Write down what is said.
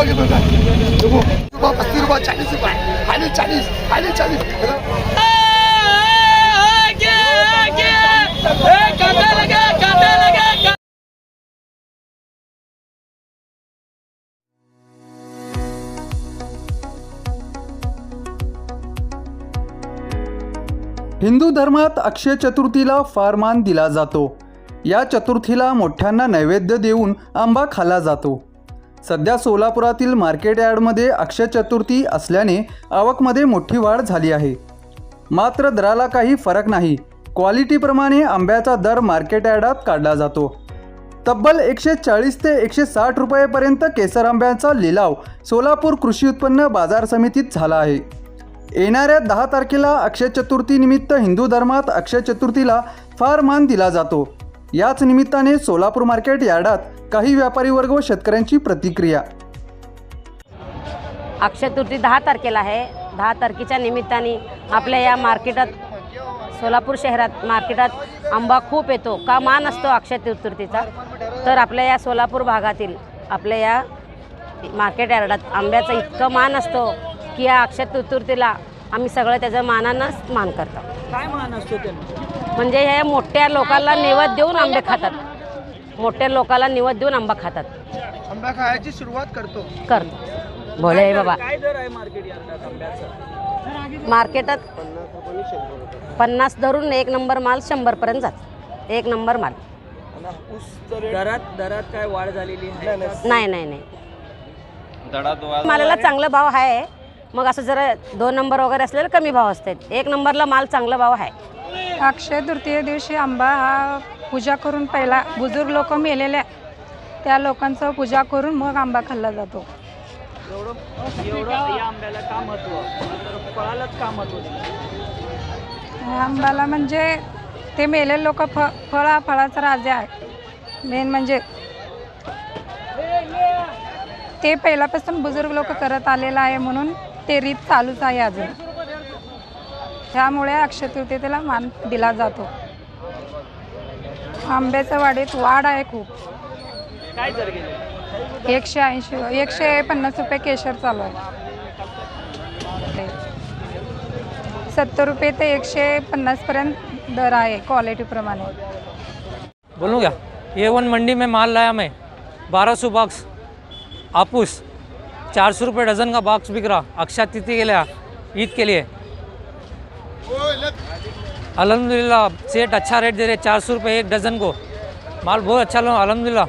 भाव के का देखो रुपये पस्तीस रुपये चालीस रुपये खाली चालीस खाली चालीस हिंदू धर्मात अक्षय चतुर्थीला फार मान दिला जातो या चतुर्थीला मोठ्यांना नैवेद्य देऊन आंबा खाला जातो सध्या सोलापुरातील मार्केट यार्डमध्ये अक्षय चतुर्थी असल्याने आवकमध्ये मोठी वाढ झाली आहे. मात्र दराला काही फरक नाही. क्वालिटीप्रमाणे आंब्याचा दर मार्केट यार्डात काढला जातो. तब्बल एकशे चाळीस ते एकशे साठ रुपयेपर्यंत केसर आंब्याचा लिलाव सोलापूर कृषी उत्पन्न बाजार समितीत झाला आहे. येणाऱ्या दहा तारखेला अक्षय चतुर्थीनिमित्त हिंदू धर्मात अक्षय चतुर्थीला फार मान दिला जातो. याच निमित्ताने सोलापूर मार्केट यार्डात काही व्यापारी वर्ग व शेतकऱ्यांची प्रतिक्रिया. अक्षय तृतीय दहा तारखेला आहे. दहा तारखेच्या निमित्ताने आपल्या या मार्केटात सोलापूर शहरात मार्केटात आंबा खूप येतो. का मान असतो अक्षय चतुर्थीचा तर आपल्या या सोलापूर भागातील आपल्या या मार्केट यार्डात आंब्याचा इतकं मान असतो की या अक्षय चतुर्थीला आम्ही सगळं त्याचं मानानंच मान करतो. काय मान असतो त्यांना म्हणजे हे मोठ्या लोकांना निवद देऊन आंबे खातात. मोठ्या लोकांना निवद देऊन आंबा खातात. आंबा खायची सुरुवात करतो. करतो. भोले बाबा. काय दर आहे मार्केट यार्डात आंब्याचा? मार्केटात पन्नास धरून एक नंबर माल शंभरपर्यंत जातो. एक नंबर माल. दरात दरात काय वाढ झालेली? नाही नाही नाही. मालाला चांगला भाव आहे. मग असं जरा दोन नंबर वगैरे असलेलं कमी भाव असतात. एक नंबरला माल चांगला भाव आहे. अक्षय तृतीय दिवशी आंबा हा पूजा करून पहिला बुजुर्ग लोक मेलेल्या त्या लोकांचं पूजा करून मग आंबा खाल्ला जातो. एवढं एवढं या आंब्याला का महत्त्व तर फळालाच का महत्त्व आंब्याला म्हणजे ते मेलेले लोक फ फळ हा फळाचा राजा आहे. मेन म्हणजे ते पहिल्यापासून बुजुर्ग लोक करत आलेलं आहे म्हणून ते रीत चालूच आहे अजून. त्यामुळे अक्षय तृतीयेला मान दिला जातो. आंब्याच्या वाढीत वाढ आहे खूप. एकशे ऐंशी एकशे पन्नास रुपये केशर चालू आहे. सत्तर रुपये ते एकशे पन्नासपर्यंत दर आहे क्वालिटीप्रमाणे बोलू क्या ये वन मंडी में माल लाया मैं. बारह सौ बॉक्स आपूस चार सौ रुपये डज़न का बॉक्स बिक रहा. अक्षय तिथि के लिए ईद के लिए. अलहमदिल्ला सेठ अच्छा रेट दे रहे चार सौ रुपये एक डज़न को. माल बहुत अच्छा लो, अल्हम्दुलिल्लाह.